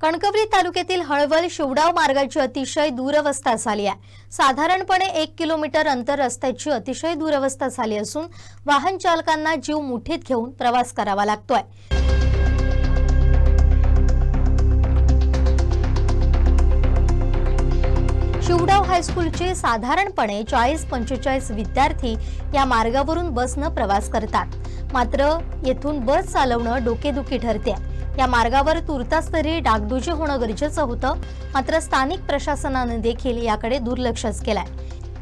कणकवली तालुक्यातील हळवल शिवडाव मार्गाची अतिशय दूरवस्था झाली आहे. साधारणपणे एक किलोमीटर अंतर रस्त्याची अतिशय दूरवस्था झाली असून वाहन चालकांना जीव मुठीत घेऊन प्रवास करावा लागतोय. शिवडाव हायस्कूलचे साधारणपणे चाळीस पंचेचाळीस विद्यार्थी या मार्गावरून बसनं प्रवास करतात. मात्र येथून बस चालवणं डोकेदुखी ठरते. या मार्गावर तुर्तास तरी डागडुजी होणं गरजेचं होतं. मात्र स्थानिक प्रशासनाने देखील याकडे दुर्लक्षच केलंय.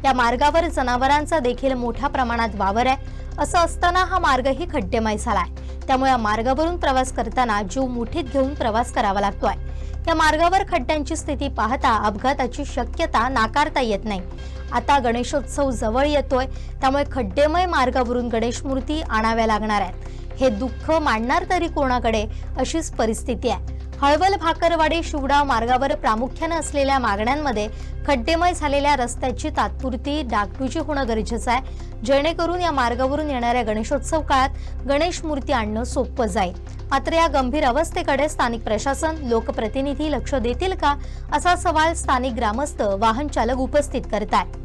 या मार्गावर जनावरांचा देखील मोठ्या प्रमाणात वावर आहे. असं असताना हा मार्गही खड्डेमय झालाय. त्यामुळे या मार्गावरून प्रवास करताना जीव मुठीत घेऊन प्रवास करावा लागतोय. या मार्गावर खड्ड्यांची स्थिती पाहता अपघाताची शक्यता नाकारता येत नाही. आता गणेशोत्सव जवळ येतोय. त्यामुळे खड्डेमय मार्गावरून गणेश मूर्ती आणाव्या लागणार आहेत. हे दुःख मांडणार तरी कोणाकडे अशीच परिस्थिती आहे. हळवल भाकरवाडी शिवडा मार्गावर प्रामुख्यानं असलेल्या मागण्यांमध्ये खड्डेमय झालेल्या रस्त्याची तात्पुरती डागडुजी होणं गरजेचं आहे. जेणेकरून या मार्गावरून येणाऱ्या गणेशोत्सव काळात गणेश मूर्ती आणणं सोपं जाईल. मात्र या गंभीर अवस्थेकडे स्थानिक प्रशासन लोकप्रतिनिधी लक्ष देतील का? असा सवाल स्थानिक ग्रामस्थ वाहन चालक उपस्थित करतायत.